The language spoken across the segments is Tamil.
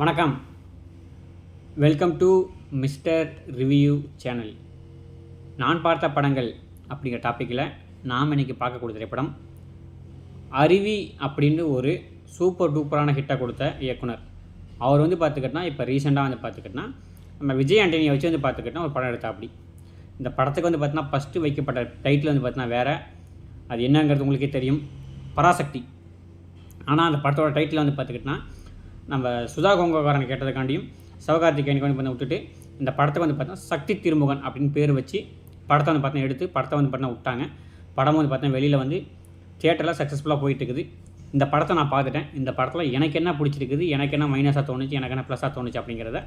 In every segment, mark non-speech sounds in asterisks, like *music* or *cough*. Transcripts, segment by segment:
வணக்கம். Welcome to mister review channel நான் பார்த்த படங்கள் அப்படிங்கிற டாப்பிக்கில் நாம் இன்னைக்கு பார்க்கக்கூடிய திரைப்படம் அருவி அப்படின்னு ஒரு சூப்பர் டூப்பரான ஹிட்டை கொடுத்த இயக்குனர். அவர் வந்து பார்த்துக்கிட்டனா இப்போ ரீசெண்டாக வந்து பார்த்துக்கிட்டனா நம்ம விஜய் ஆண்டனியை வச்சு வந்து பார்த்துக்கிட்டோம் ஒரு படம் எடுத்தா அப்படி. இந்த படத்துக்கு வந்து பார்த்தீங்கன்னா ஃபஸ்ட்டு வைக்கப்பட்ட டைட்டில் வந்து பார்த்தீங்கன்னா வேறு. அது என்னங்கிறது உங்களுக்கே தெரியும். பராசக்தி. ஆனால் அந்த படத்தோட டைட்டில் வந்து பார்த்துக்கிட்டனா நம்ம சுதா கோங்கோகாரன் கேட்டதுக்காண்டியும் சிவகார்த்திகேயனுக்கு வந்து விட்டுட்டு இந்த படத்தை வந்து பார்த்தீங்கன்னா சக்தி திருமுகன் அப்படின்னு பேர் வச்சு படத்தை வந்து பார்த்தீங்கன்னா எடுத்து படத்தை வந்து பார்த்தீங்கன்னா விட்டாங்க. படம் வந்து பார்த்தீங்கன்னா வெளியில் வந்து தியேட்டரில் சக்ஸஸ்ஃபுல்லாக போயிட்டு இருக்குது இந்த படத்தை நான் பார்த்துட்டேன். இந்த படத்தில் எனக்கு என்ன பிடிச்சிருக்குது? எனக்கு என்ன மைனஸாக தோணுச்சு? எனக்கு என்ன ப்ளஸ்ஸாக தோணுச்சு? அப்படிங்கிறத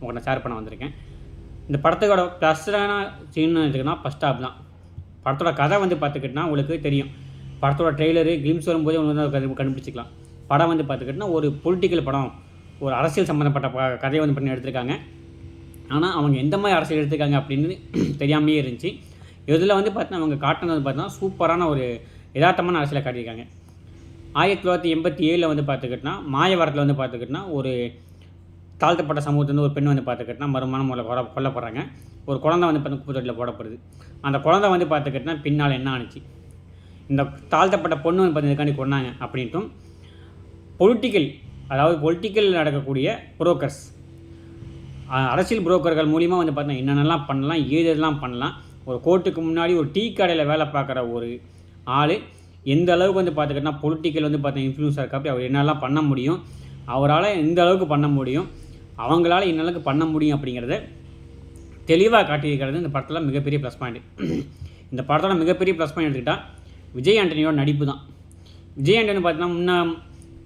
உங்களை ஷேர் பண்ண வந்திருக்கேன். இந்த படத்துக்கோட ப்ளஸ்ஸான சீன் இருக்குன்னா ஃபஸ்ட் ஆப் தான். படத்தோட கதை வந்து பார்த்துக்கிட்டனா உங்களுக்கு தெரியும். படத்தோட ட்ரெய்லரு கிளிம்ஸ் வரும்போதே உங்களுக்கு கண்டுபிடிச்சிக்கலாம். படம் வந்து பார்த்துக்கிட்டனா ஒரு பொலிட்டிக்கல் படம் ஒரு அரசியல் சம்மந்தப்பட்ட ப கதையை வந்து பண்ணி எடுத்திருக்காங்க. ஆனால் அவங்க எந்த மாதிரி அரசியல் எடுத்திருக்காங்க அப்படின்னு *clears throat* தெரியாமையே இருந்துச்சு. இதில் வந்து பார்த்தீங்கன்னா அவங்க காட்டினது வந்து பார்த்தீங்கன்னா சூப்பரான ஒரு யதார்த்தமான அரசியலை காட்டியிருக்காங்க. ஆயிரத்தி தொள்ளாயிரத்தி எண்பத்தி ஏழில் வந்து பார்த்துக்கிட்டனா மாயவரத்தில் வந்து பார்த்துக்கிட்டனா ஒரு தாழ்த்தப்பட்ட சமூகத்துலேருந்து ஒரு பெண் வந்து பார்த்துக்கிட்டனா மறுமணம் மூலம் கொலை கொல்லப்படுறாங்க. ஒரு குழந்தை வந்து பார்த்து குப்பத்தொட்டியில் போடப்படுது. அந்த குழந்தை வந்து பார்த்துக்கிட்டனா பின்னால் என்ன ஆணுச்சு? இந்த தாழ்த்தப்பட்ட பொண்ணு வந்து பார்த்தீங்கன்னா கொண்டாங்க அப்படின்ட்டும் பொலிட்டிக்கல் அதாவது பொலிட்டிக்கல் நடக்கக்கூடிய புரோக்கர்ஸ் அரசியல் புரோக்கர்கள் மூலிமா வந்து பார்த்தீங்கன்னா என்னென்னலாம் பண்ணலாம் ஏதெல்லாம் பண்ணலாம். ஒரு கோர்ட்டுக்கு முன்னாடி ஒரு டீ கடையில் வேலை பார்க்குற ஒரு ஆள் எந்த அளவுக்கு வந்து பார்த்துக்கிட்டா பொலிட்டிக்கல் வந்து பார்த்தீங்கன்னா இன்ஃப்ளூன்ஸாக இருக்காப்படி அவர் என்னெல்லாம் பண்ண முடியும் அவரால் எந்த அளவுக்கு பண்ண முடியும் அவங்களால என்ன அளவுக்கு பண்ண முடியும் அப்படிங்கிறத தெளிவாக காட்டியிருக்கிறது இந்த படத்தில் மிகப்பெரிய ப்ளஸ் பாயிண்ட் இந்த படத்தோட மிகப்பெரிய ப்ளஸ் பாயிண்ட் எடுத்துக்கிட்டால் விஜய் ஆண்டனியோட நடிப்பு தான் விஜய் ஆண்டனி பார்த்தீங்கன்னா முன்ன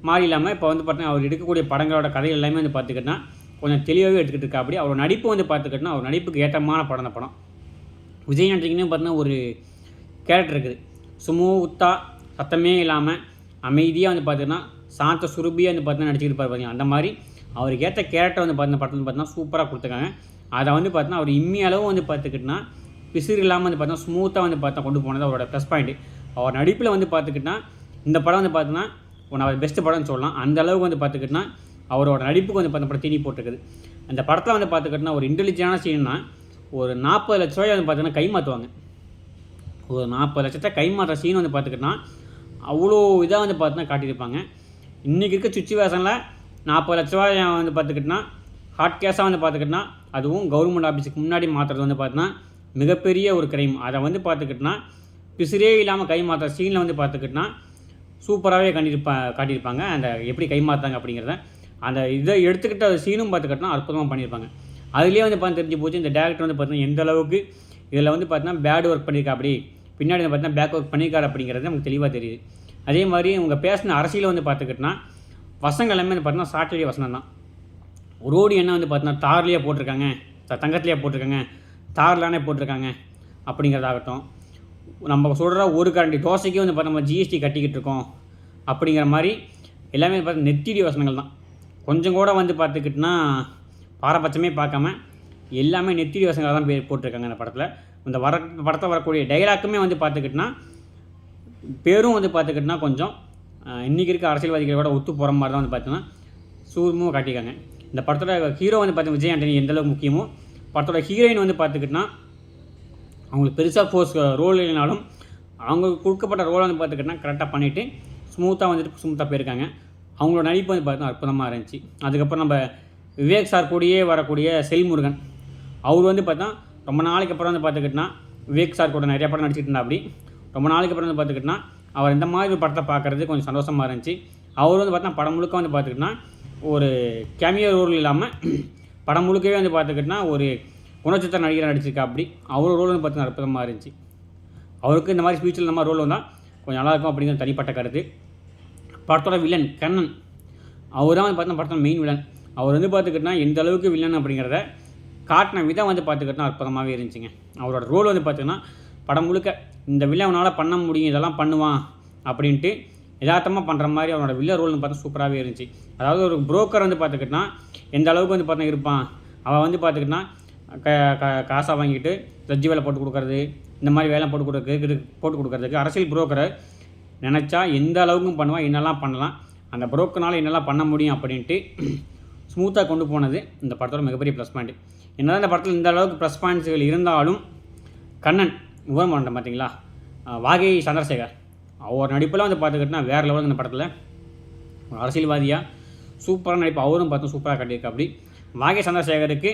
மாறி இல்லாமல் இப்போ வந்து பார்த்தீங்கன்னா அவர் எடுக்கக்கூடிய படங்களோட கதைகள் எல்லாமே வந்து பார்த்துக்கிட்டா கொஞ்சம் தெளிவாகவே எடுத்துக்கிட்டு இருக்கா. அப்படி அவர் நடிப்பு வந்து பார்த்துக்கிட்டோன்னா அவர் நடிப்புக்கு ஏற்றமான படம் அந்த படம். விஜய் ஆண்டனிக்குன்னு பார்த்தீங்கன்னா ஒரு கேரக்டர் இருக்குது. சுமூத்தா சத்தமே இல்லாமல் அமைதியாக வந்து பார்த்தீங்கன்னா சாந்த சுருபியாக வந்து பார்த்தீங்கன்னா நடிச்சுக்கிட்டு பார்த்தீங்கன்னா அந்த மாதிரி அவருக்கு ஏற்ற கேரக்டர் வந்து பார்த்தீங்கன்னா படத்தில் பார்த்தீங்கன்னா சூப்பராக கொடுத்துருக்காங்க. அதை வந்து பார்த்தீங்கன்னா அவர் இம்மி அளவு வந்து பார்த்துக்கிட்டோன்னா பிசிறு இல்லாமல் வந்து பார்த்தீங்கன்னா ஸ்மூத்தாக வந்து பார்த்தா கொண்டு போனது அவரோட ப்ளஸ் பாயிண்ட் அவர் நடிப்பில் வந்து பார்த்துக்கிட்டா இந்த படம் வந்து பார்த்தீங்கன்னா ஒன் அவர் பெஸ்ட் படம்னு சொல்லலாம். அந்த அளவுக்கு வந்து பார்த்துக்கிட்டனா அவரோட நடிப்புக்கு வந்து பார்த்த படம் தீனி போட்டிருக்குது. அந்த படத்தில் வந்து பார்த்துக்கிட்டனா ஒரு இன்டெலிஜென்டான சீன்னா ஒரு நாற்பது லட்ச ரூபாய் வந்து பார்த்தீங்கன்னா கை மாற்றுவாங்க ஒரு நாற்பது லட்சத்தை கை மாற்ற சீன் வந்து பார்த்துக்கிட்டா அவ்வளோ இதாக வந்து பார்த்தீங்கன்னா காட்டியிருப்பாங்க. இன்றைக்கி இருக்க சுச்சுவேஷனில் நாற்பது லட்ச ரூபாய் வந்து பார்த்துக்கிட்டனா ஹாட் கேஸாக வந்து பார்த்துக்கிட்டனா அதுவும் கவர்மெண்ட் ஆஃபீஸுக்கு முன்னாடி மாற்றுறது வந்து பார்த்தீங்கன்னா மிகப்பெரிய ஒரு கிரைம் அதை வந்து பார்த்துக்கிட்டனா பிசிறே இல்லாமல் கை மாற்ற சீனில் வந்து பார்த்துக்கிட்டனா சூப்பராகவே கண்டிருப்பா காட்டியிருப்பாங்க. அந்த எப்படி கைமாற்றாங்க அப்படிங்கிறத. அந்த இதை எடுத்துக்கிட்ட சீனும் பார்த்துக்கிட்டனா அற்புதமாக பண்ணியிருப்பாங்க. அதுலேயே வந்து பார்த்து தெரிஞ்சு போச்சு இந்த டேரக்டர் வந்து பார்த்தீங்கன்னா எந்த அளவுக்கு இதில் வந்து பார்த்தீங்கன்னா பேட் ஒர்க் பண்ணியிருக்கா அப்படி. பின்னாடி வந்து பார்த்தீங்கன்னா பேக் ஒர்க் பண்ணியிருக்காரு அப்படிங்கிறது நமக்கு தெளிவாக தெரியுது. அதே மாதிரி இவங்க பேசின அரசியல் வந்து பார்த்துக்கிட்டோன்னா வசங்கள் எல்லாமே வந்து பார்த்தீங்கன்னா சாட்டிலே வசனம் தான். ரோடு என்ன வந்து பார்த்தீங்கன்னா தார்லேயே போட்டிருக்காங்க தங்கத்திலேயே தங்கத்துலேயே போட்டிருக்காங்க தார்லானே போட்டிருக்காங்க அப்படிங்கிறதாகட்டும். நம்ம சொல்கிற ஒரு கரண்டி தோசைக்கே வந்து பார்த்தா நம்ம ஜிஎஸ்டி கட்டிக்கிட்டு இருக்கோம். அப்படிங்கிற மாதிரி எல்லாமே பார்த்து நெத்திடி வசனங்கள் தான். கொஞ்சம் கூட வந்து பார்த்துக்கிட்டுனா பாரபட்சமே பார்க்காம எல்லாமே நெத்திடி வசனங்கள் தான் பேர் போட்டிருக்காங்க இந்த படத்தில். இந்த வர படத்தில் வரக்கூடிய டைலாக்குமே வந்து பார்த்துக்கிட்டுனா பேரும் வந்து பார்த்துக்கிட்டுனா கொஞ்சம் இன்றைக்கி இருக்க அரசியல்வாதிகளோட ஒத்து போகிற மாதிரி தான் வந்து பார்த்தீங்கன்னா சூர்மும் காட்டியிருக்காங்க. இந்த படத்தோட ஹீரோ வந்து பார்த்தீங்கன்னா விஜய் ஆண்டனி எந்தளவுக்கு முக்கியமோ படத்தோட ஹீரோயின் வந்து பார்த்துக்கிட்டுனா அவங்களுக்கு பெருசாக ஃபோர்ஸ் ரோல் இல்லைனாலும் அவங்களுக்கு கொடுக்கப்பட்ட ரோலை வந்து பார்த்துக்கிட்டா கரெக்டாக பண்ணிவிட்டு ஸ்மூத்தாக வந்துட்டு ஸ்மூத்தாக போயிருக்காங்க. அவங்களோட நடிப்பு வந்து பார்த்தீங்கன்னா அற்புதமாக இருந்துச்சு. அதுக்கப்புறம் நம்ம விவேக் சார் கூடயே வரக்கூடிய செல்முருகன் அவர் வந்து பார்த்தா ரொம்ப நாளைக்கு அப்புறம் வந்து பார்த்துக்கிட்டா விவேக் சார் கூட நிறைய படம் நடிச்சிட்டு இருந்தா அப்படி ரொம்ப நாளைக்கு அப்புறம் வந்து பார்த்துக்கிட்டா அவர் இந்த மாதிரி ஒரு படத்தை பார்க்குறது கொஞ்சம் சந்தோஷமாக இருந்துச்சு. அவர் வந்து பார்த்தா படம் முழுக்க வந்து பார்த்துக்கிட்டா ஒரு கேமியோ ரோல் இல்லாமல் படம் முழுக்கவே வந்து பார்த்துக்கிட்டா ஒரு குணச்சித்திர நடிகர் நடிச்சிருக்கா அப்படி அவர் ரோல் வந்து அற்புதமாக இருந்துச்சு. அவருக்கு இந்த மாதிரி ஸ்பீச்சில் இந்த மாதிரி ரோல் வந்தால் கொஞ்சம் நல்லாயிருக்கும் அப்படிங்கிற தனிப்பட்ட கருத்து. படத்தோட வில்லன் கண்ணன் அவர் தான் வந்து பார்த்தீங்கன்னா படத்தோட மெயின் வில்லன் அவர் வந்து பார்த்துக்கிட்டா எந்த அளவுக்கு வில்லன் அப்படிங்கிறத காட்டின விதம் வந்து பார்த்துக்கிட்டா அற்புதமாகவே இருந்துச்சுங்க. அவரோட ரோல் வந்து பார்த்திங்கன்னா படம் முழுக்க இந்த வில்லவனால் பண்ண முடியும் இதெல்லாம் பண்ணுவான் அப்படின்ட்டு யதார்த்தமாக பண்ணுற மாதிரி அவனோட வில்ல ரோல்னு பார்த்தா சூப்பராகவே இருந்துச்சு. அதாவது ஒரு புரோக்கர் வந்து பார்த்துக்கிட்டா எந்த அளவுக்கு வந்து பார்த்தா இருப்பான். அவன் வந்து பார்த்துக்கிட்டா க க காசாக வாங்கிட்டு ஜட்ஜி வேலை போட்டு கொடுக்கறது இந்த மாதிரி வேலை போட்டு கொடுக்குறதுக்கு போட்டு கொடுக்கறதுக்கு அரசியல் புரோக்கரை நினச்சா எந்த அளவுக்கும் பண்ணுவான் என்னெல்லாம் பண்ணலாம் அந்த புரோக்கனால் என்னெல்லாம் பண்ண முடியும் அப்படின்ட்டு ஸ்மூத்தாக கொண்டு போனது இந்த படத்தோட மிகப்பெரிய ப்ளஸ் பாயிண்ட் என்னதான் இந்த படத்தில் இந்த அளவுக்கு ப்ளஸ் பாயிண்ட்ஸுகள் இருந்தாலும் கண்ணன் விவரம் பண்ண பார்த்தீங்களா வாகை சந்திரசேகர். அவர் நடிப்பெல்லாம் வந்து பார்த்துக்கிட்டினா வேறு லெவலில் இந்த படத்தில். ஒரு அரசியல்வாதியாக சூப்பராக நடிப்பு அவரும் பார்த்தோம் சூப்பராக கட்டியிருக்கு அப்படி வாகை சந்திரசேகருக்கு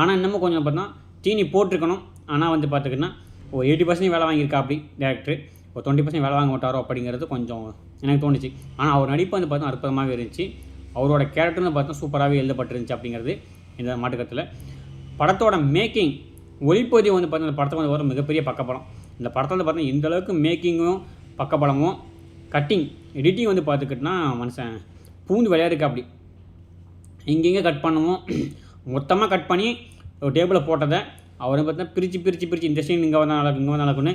ஆனால் இன்னமும் கொஞ்சம் பார்த்தா தீனி போட்டிருக்கணும். ஆனால் வந்து பார்த்துக்கிட்டா ஒரு எயிட்டி பர்சன்ட் வேலை வாங்கியிருக்கா அப்படி டேரக்டர் ஒரு டுவெண்ட்டி பர்சன்ட் வேலை வாங்க மாட்டாரோ அப்படிங்கிறது கொஞ்சம் எனக்கு தோணுச்சு. ஆனால் அவர் நடிப்பு வந்து பார்த்தா அற்புதமாகவே இருந்துச்சு. அவரோட கேரக்டர்னு பார்த்தா சூப்பராகவே எழுதப்பட்டிருந்துச்சு அப்படிங்கிறது இந்த மாட்டுக்கத்தில். படத்தோட மேக்கிங் ஒளிப்பதிவு வந்து பார்த்தா இந்த படத்தை வந்து ஒரு மிகப்பெரிய பக்கப்படம் இந்த படத்தை வந்து பார்த்தா இந்த அளவுக்கு மேக்கிங்கும் பக்கப்படமும் கட்டிங் எடிட்டிங் வந்து பார்த்துக்கிட்டினா மனுஷன் பூந்து விளையாடுக்கு அப்படி. எங்கெங்கே கட் பண்ணுவோம் மொத்தமாக கட் பண்ணி ஒரு டேபிளில் போட்டதை அவர் பார்த்தா பிரித்து பிரித்து பிரித்து இந்த சீன் இங்கே வந்தால் நடக்கும் இங்கே வந்தால் நடக்கும்னு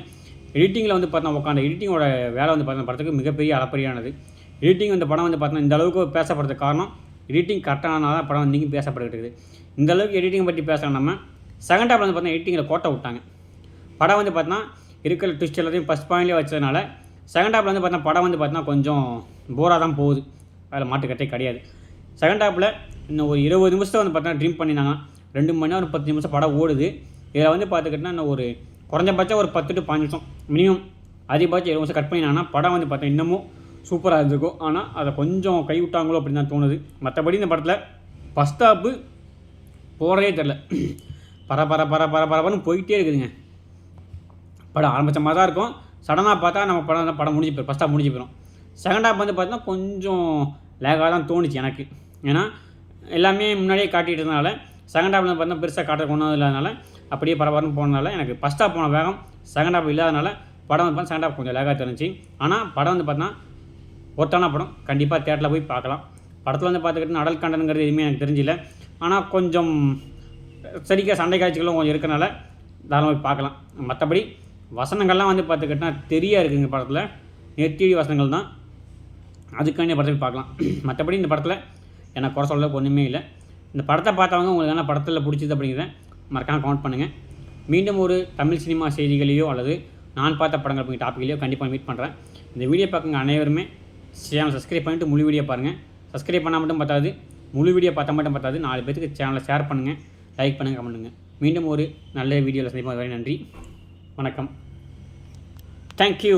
எடிட்டிங்கில் வந்து பார்த்தா உட்காந்து எடிட்டிங்கோட வேலை வந்து பார்த்தா படத்துக்கு மிகப்பெரிய அளப்பரியானது. எடிட்டிங் இந்த படம் வந்து பார்த்தா இந்த அளவுக்கு பேசப்படுறதுக்கு காரணம் எடிட்டிங் கரெக்டானால தான் படம் வந்து இன்றைக்கும் பேசப்பட்டுக்கிட்டு இருக்குது. இந்த அளவுக்கு எடிட்டிங் பற்றி பேசலாம் நம்ம. செகண்ட் ஹாப்பில் வந்து பார்த்தா எடிட்டிங்கில் கோட்டை விட்டாங்க. படம் வந்து பார்த்தீங்கன்னா இருக்கிற ட்விஸ்ட் எல்லாத்தையும் ஃபஸ்ட் பாயிண்ட்லேயே வச்சதுனால செகண்ட் ஹாப்பில் வந்து பார்த்தா படம் வந்து பார்த்தீங்கன்னா கொஞ்சம் போராக தான் போகுது. அதில் மாட்டுக்கட்டே கிடையாது. செகண்ட் ஹாப்பில் இன்னும் ஒரு இருபது நிமிஷத்தை வந்து பார்த்தீங்கன்னா ட்ரீம் பண்ணியிருந்தாங்க ரெண்டு மணி நேரம் பத்து நிமிஷம் படம் ஓடுது. இதில் வந்து பார்த்துக்கிட்டிங்கன்னா இன்னும் ஒரு குறைஞ்சபட்சம் ஒரு பத்து டு பாஞ்சு நிமிஷம் மினிமம் அதிகபட்சம் இருபது நிமிஷம் கட் பண்ணினாங்கன்னா படம் வந்து பார்த்தா இன்னமும் சூப்பராக இருந்திருக்கும். ஆனால் அதை கொஞ்சம் கைவிட்டாங்களோ அப்படின்னு தான் தோணுது. மற்றபடி இந்த படத்தில் ஃபஸ்ட் ஹாப்பு போகிறதே தெரில பர பர பர பர பரபரன்னு போயிட்டே இருக்குதுங்க. படம் ஆரம்பித்த மாதிரி தான் இருக்கும். சடனாக பார்த்தா நம்ம படம் படம் முடிஞ்சு போயிடும் ஃபஸ்ட்டாக முடிஞ்சு போயிடும் செகண்ட் ஹாப் வந்து பார்த்தீங்கன்னா கொஞ்சம் லேகாக தான் தோணுச்சு எனக்கு. ஏன்னா எல்லாமே முன்னாடியே காட்டிட்டு இருந்தனால செகண்ட் ஹாஃபில் பார்த்தா பெருசாக காட்ட கொண்டு இல்லாதனால அப்படியே பரபரன்னு போனதால எனக்கு ஃபஸ்ட் போன வேகம் செகண்ட் ஹாஃப் இல்லாதனால படம் வந்து செகண்ட் ஹாஃப் கொஞ்சம் லேகாக தெரிஞ்சு ஆனால் படம் வந்து பார்த்தா ஒருத்தான படம். கண்டிப்பாக தேட்டரில் போய் பார்க்கலாம். படத்தில் வந்து பார்த்துக்கிட்டு அடல் கண்டனுங்கிறது எதுவுமே எனக்கு தெரிஞ்சில்ல ஆனால் கொஞ்சம் சரிக்காக சண்டை காட்சிகளும் கொஞ்சம் இருக்கனால தாராளமாக போய் பார்க்கலாம். மற்றபடி வசனங்கள்லாம் வந்து பார்த்துக்கிட்டினா தெரியா இருக்குங்க படத்தில். நெத்தியடி வசனங்கள் தான். அதுக்காண்டி படத்தை போய் பார்க்கலாம். மற்றபடி இந்த படத்தில் எனக்கு குறை சொல்ல ஒன்றுமே இல்லை. இந்த படத்தை பார்த்தவங்க உங்களுக்கு என்ன படத்தில் பிடிச்சது அப்படிங்கிறத மறக்காமல் கமெண்ட் பண்ணுங்கள் மீண்டும் ஒரு தமிழ் சினிமா செய்திகளையோ அல்லது நான் பார்த்த படங்கள் அப்படிங்கிற டாப்பிக்கலையோ கண்டிப்பாக மீட் பண்ணுறேன் இந்த வீடியோ பார்க்குங்க அனைவருமே. சேனல் சப்ஸ்கிரைப் பண்ணிட்டு முழு வீடியோ பாருங்கள் சப்ஸ்கிரைப் பண்ணால் மட்டும் பார்த்தாது முழு வீடியோ பார்த்தா மட்டும் பார்த்தாது நாலு பேருக்கு சேனலை ஷேர் பண்ணுங்கள் லைக் பண்ணுங்கள் கமெண்ட்டுங்க மீண்டும் ஒரு நல்ல வீடியோவில் சந்திப்போம். வரை நன்றி. வணக்கம். தேங்க்யூ